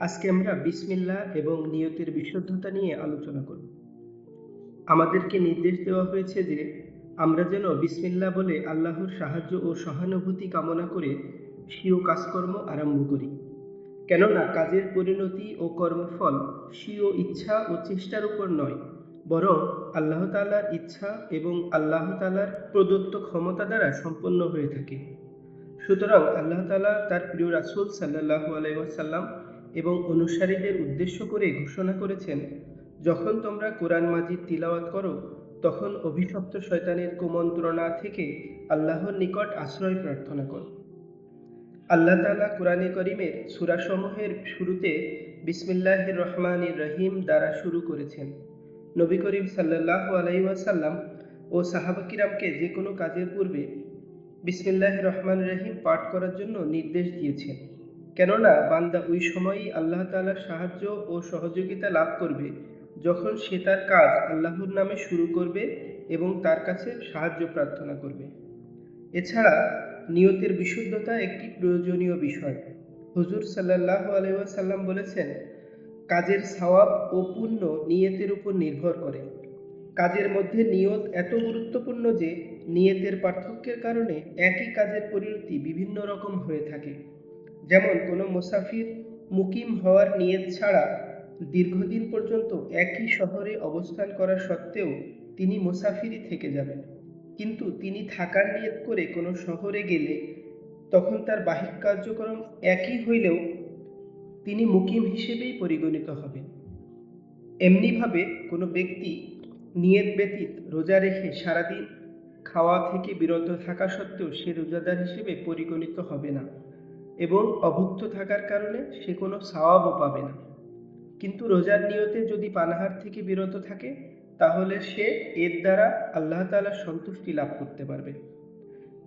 আজকে আমরা বিসমিল্লা এবং নিয়তের বিশুদ্ধতা নিয়ে আলোচনা করব। আমাদেরকে নির্দেশ দেওয়া হয়েছে যে আমরা যেন বিসমিল্লা বলে আল্লাহর সাহায্য ও সহানুভূতি কামনা করে স্বীয় কাজকর্ম আরম্ভ করি। কেননা কাজের পরিণতি ও কর্মফল স্বীয় ইচ্ছা ও চেষ্টার উপর নয়। বরং আল্লাহ তালার ইচ্ছা এবং আল্লাহ তালার প্রদত্ত ক্ষমতা দ্বারা সম্পন্ন হয়ে থাকে। সুতরাং আল্লাহ তালা তার প্রিয় রাসুল সাল্লাহ আলাইসাল্লাম এবং অনুসারীদের উদ্দেশ্য করে ঘোষণা করেছেন, যখন তোমরা কোরআন মাজিদ তিলাওয়াত করো, তখন অভিশপ্ত শয়তানের কুমন্ত্রণা থেকে আল্লাহর নিকট আশ্রয় প্রার্থনা করো। আল্লাহ তালা কোরআনে করিমের সুরাসমূহের শুরুতে বিসমিল্লাহ রহমানির রহিম দ্বারা শুরু করেছেন। নবী করিম সাল্লাহ আলাইসাল্লাম ও সাহাবাকিরামকে যে কোনো কাজের পূর্বে বিসমিল্লাহ রহমান রহিম পাঠ করার জন্য নির্দেশ দিয়েছেন। কেননা বান্দা ওই সময়ই আল্লাহ তালার সাহায্য ও সহযোগিতা লাভ করবে যখন সে তার কাজ আল্লাহর নামে শুরু করবে এবং তার কাছে সাহায্য প্রার্থনা করবে। এছাড়া নিয়তের বিশুদ্ধতা একটি প্রয়োজনীয় বিষয়। হুজুর সাল্লাহ আলাইসাল্লাম বলেছেন কাজের সওয়াব ও পুণ্য নিয়তের উপর নির্ভর করে। কাজের মধ্যে নিয়ত এত গুরুত্বপূর্ণ যে, নিয়তের পার্থক্যের কারণে একই কাজের পরিণতি বিভিন্ন রকম হয়ে থাকে। যেমন, কোনো মুসাফির মুকিম হওয়ার নিয়ত ছাড়া দীর্ঘদিন পর্যন্ত একই শহরে অবস্থান করা সত্ত্বেও তিনি মুসাফিরই থেকে যাবেন। কিন্তু তিনি থাকার নিয়ত করে কোনো শহরে গেলে তখন তার বাহিক কার্যক্রম একই হইলেও তিনি মুকিম হিসেবেই পরিগণিত হবেন। এমনিভাবে কোনো ব্যক্তি নিয়ত ব্যতীত রোজা রেখে সারাদিন খাওয়া থেকে বিরত থাকা সত্ত্বেও সে রোজাদার হিসেবে পরিগণিত হবে না এবং অভুক্ত থাকার কারণে সে কোনো সওয়াবও পাবে না। কিন্তু রোজার নিয়তে যদি পানাহার থেকে বিরত থাকে, তাহলে সে এর দ্বারা আল্লাহ তালার সন্তুষ্টি লাভ করতে পারবে।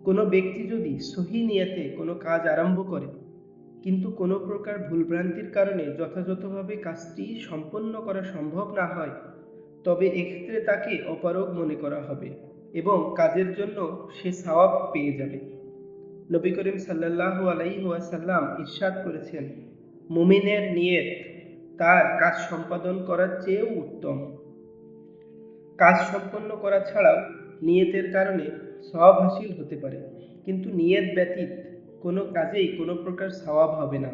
কোনো ব্যক্তি যদি সহি নিয়তে কোনো কাজ আরম্ভ করে কিন্তু কোনো প্রকার ভুলভ্রান্তির কারণে যথাযথভাবে কাজটি সম্পন্ন করা সম্ভব না হয়, তবে এক্ষেত্রে তাকে অপারগ মনে করা হবে এবং কাজের জন্য সে সওয়াব পেয়ে যাবে। নবী করিম সাল্লাহ আলাইসাল্লাম ইরশাদ করেছেন, মুমিনের নিয়ত তার কাজ সম্পাদন করার চেয়েও উত্তম। কাজ সম্পন্ন করা ছাড়াও নিয়তের কারণে সওয়াব হাসিল হতে পারে, কিন্তু নিয়ত ব্যতীত কোনো কাজেই কোনো প্রকার সওয়াব হবে না।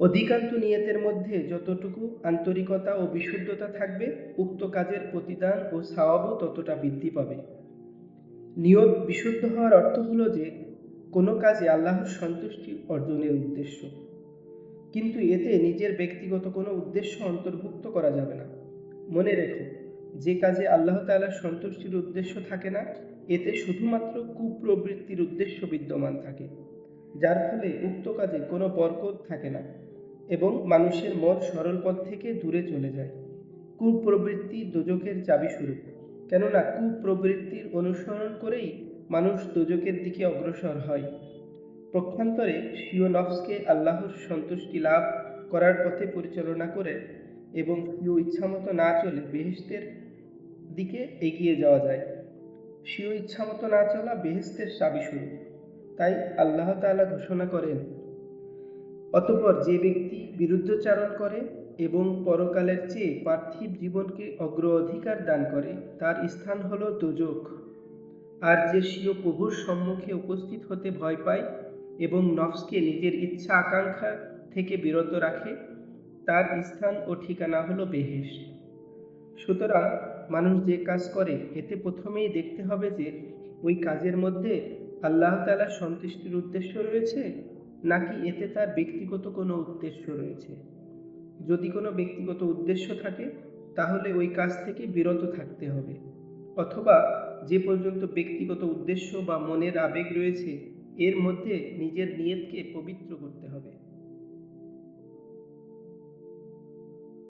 অধিকাংশ নিয়তের মধ্যে যতটুকু আন্তরিকতা ও বিশুদ্ধতা থাকবে, উক্ত কাজের প্রতিদান ও সওয়াবও ততটা বৃদ্ধি পাবে। নিয়ত বিশুদ্ধ হওয়ার অর্থ হলো যে, কোনো কাজে আল্লাহর সন্তুষ্টি অর্জনের উদ্দেশ্য। কিন্তু এতে নিজের ব্যক্তিগত কোনো উদ্দেশ্য অন্তর্ভুক্ত করা যাবে না। মনে রেখো, যে কাজে আল্লাহ তালার সন্তুষ্টির উদ্দেশ্য থাকে না, এতে শুধুমাত্র কুপ্রবৃত্তির উদ্দেশ্য বিদ্যমান থাকে। যার ফলে উক্ত কাজে কোনো বরকত থাকে না এবং মানুষের মন সরল পথ থেকে দূরে চলে যায়। কুপ্রবৃত্তি দোজকের চাবি স্বরূপ। কেননা কুপ্রবৃত্তির অনুসরণ করেই মানুষ দোজকের দিকে অগ্রসর হয়। পক্ষান্তরে স্বীয় নফসকে আল্লাহর সন্তুষ্টি লাভ করার পথে পরিচালনা করে এবং স্বীয় ইচ্ছামতো না চলে বেহেস্তের দিকে এগিয়ে যাওয়া যায়। স্বীয় ইচ্ছামতো না চলা বেহেস্তের চাবি স্বরূপ। তাই আল্লাহ তাআলা ঘোষণা করেন, অতপর যে ব্যক্তি বিরুদ্ধচারণ করে এবং পরকালের চেয়ে পার্থিব জীবনকে অগ্র অধিকার দান করে, তার স্থান হল দোজক। আর যে স্বীয় প্রভুর সম্মুখে উপস্থিত হতে ভয় পায় এবং নফসকে নিজের ইচ্ছা আকাঙ্ক্ষা থেকে বিরত রাখে, তার স্থান ও ঠিকানা হলো বেহেস সুতরাং মানুষ যে কাজ করে, এতে প্রথমেই দেখতে হবে যে, ওই কাজের মধ্যে আল্লাহ তালার সন্তুষ্টির উদ্দেশ্য রয়েছে, নাকি এতে তার ব্যক্তিগত কোনো উদ্দেশ্য রয়েছে? যদি কোনো ব্যক্তিগত উদ্দেশ্য থাকে, তাহলে ওই কাজ থেকে বিরত থাকতে হবে। অথবা যে পর্যন্ত ব্যক্তিগত উদ্দেশ্য বা মনের আবেগ রয়েছে, এর মধ্যে নিজের নিয়তকে পবিত্র করতে হবে।